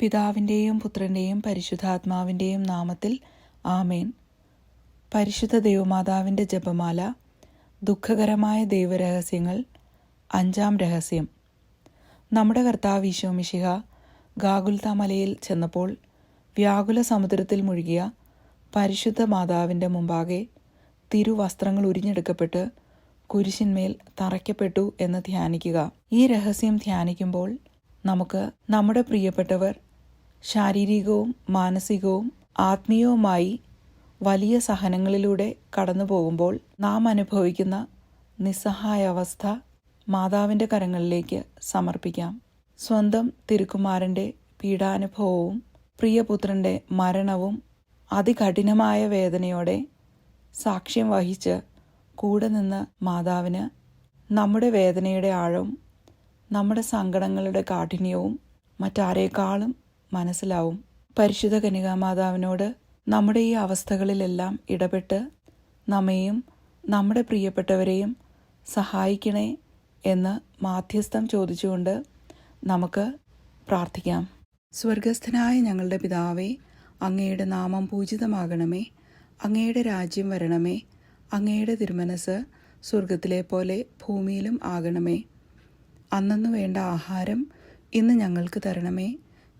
പിതാവിന്റെയും പുത്രന്റെയും പരിശുദ്ധാത്മാവിന്റെയും നാമത്തിൽ ആമേൻ. പരിശുദ്ധ ദൈവമാതാവിന്റെ ജപമാല ദുഃഖകരമായ ദൈവരഹസ്യങ്ങൾ അഞ്ചാം രഹസ്യം. നമ്മുടെ കർത്താവ് ഈശോമിശിഹ ഗാഗുൽത്ത ചെന്നപ്പോൾ വ്യാകുല സമുദ്രത്തിൽ മുഴുകിയ പരിശുദ്ധ മാതാവിന്റെ മുമ്പാകെ തിരുവസ്ത്രങ്ങൾ ഉരിഞ്ഞെടുക്കപ്പെട്ട് കുരിശിന്മേൽ തറയ്ക്കപ്പെട്ടു എന്ന് ധ്യാനിക്കുക. ഈ രഹസ്യം ധ്യാനിക്കുമ്പോൾ നമുക്ക് നമ്മുടെ പ്രിയപ്പെട്ടവർ ശാരീരികവും മാനസികവും ആത്മീയവുമായി വലിയ സഹനങ്ങളിലൂടെ കടന്നു പോകുമ്പോൾ നാം അനുഭവിക്കുന്ന നിസ്സഹായ അവസ്ഥ മാതാവിന്റെ കരങ്ങളിലേക്ക് സമർപ്പിക്കാം. സ്വന്തം തിരുക്കുമാരന്റെ പീഡാനുഭവവും പ്രിയപുത്രന്റെ മരണവും അതികഠിനമായ വേദനയോടെ സാക്ഷ്യം വഹിച്ച് കൂടെ നിന്ന് മാതാവിന് നമ്മുടെ വേദനയുടെ ആഴവും നമ്മുടെ സങ്കടങ്ങളുടെ കാഠിന്യവും മറ്റാരേക്കാളും മനസ്സിലാവും. പരിശുദ്ധ കനികാമാതാവിനോട് നമ്മുടെ ഈ അവസ്ഥകളിലെല്ലാം ഇടപെട്ട് നമ്മെയും നമ്മുടെ പ്രിയപ്പെട്ടവരെയും സഹായിക്കണേ എന്ന് മാധ്യസ്ഥം ചോദിച്ചുകൊണ്ട് നമുക്ക് പ്രാർത്ഥിക്കാം. സ്വർഗസ്ഥനായ ഞങ്ങളുടെ പിതാവേ അങ്ങയുടെ നാമം പൂജിതമാകണമേ. അങ്ങയുടെ രാജ്യം വരണമേ. അങ്ങയുടെ തിരുമനസ് സ്വർഗത്തിലെ പോലെ ഭൂമിയിലും ആകണമേ. അന്നു വേണ്ട ആഹാരം ഇന്ന് ഞങ്ങൾക്ക് തരണമേ.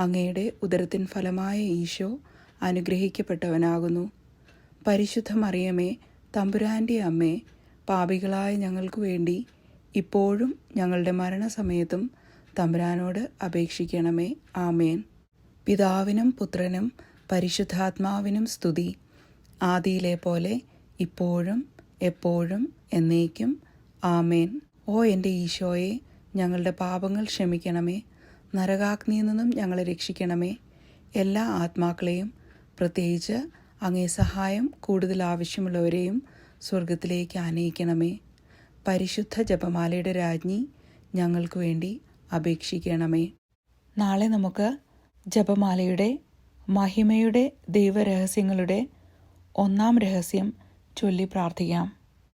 അങ്ങയുടെ ഉദരത്തിൻ ഫലമായ ഈശോ അനുഗ്രഹിക്കപ്പെട്ടവനാകുന്നു. പരിശുദ്ധ മറിയമേ തമ്പുരാന്റെ അമ്മേ പാപികളായ ഞങ്ങൾക്ക് വേണ്ടി ഇപ്പോഴും ഞങ്ങളുടെ മരണസമയത്തും തമ്പുരാനോട് അപേക്ഷിക്കണമേ. ആമേൻ. പിതാവിനും പുത്രനും പരിശുദ്ധാത്മാവിനും സ്തുതി. ആദിയിലെ പോലെ ഇപ്പോഴും എപ്പോഴും എന്നേക്കും. ആമേൻ. ഓ എന്റെ ഈശോയെ ഞങ്ങളുടെ പാപങ്ങൾ ക്ഷമിക്കണമേ. നരകാഗ്നിയിൽ നിന്നും ഞങ്ങളെ രക്ഷിക്കണമേ. എല്ലാ ആത്മാക്കളെയും പ്രത്യേകിച്ച് അങ്ങേ സഹായം കൂടുതൽ ആവശ്യമുള്ളവരെയും സ്വർഗത്തിലേക്ക് ആനയിക്കണമേ. പരിശുദ്ധ ജപമാലയുടെ രാജ്ഞി ഞങ്ങൾക്ക് വേണ്ടി അപേക്ഷിക്കണമേ. നാളെ നമുക്ക് ജപമാലയുടെ മഹിമയുടെ ദൈവരഹസ്യങ്ങളുടെ ഒന്നാം രഹസ്യം ചൊല്ലി പ്രാർത്ഥിക്കാം.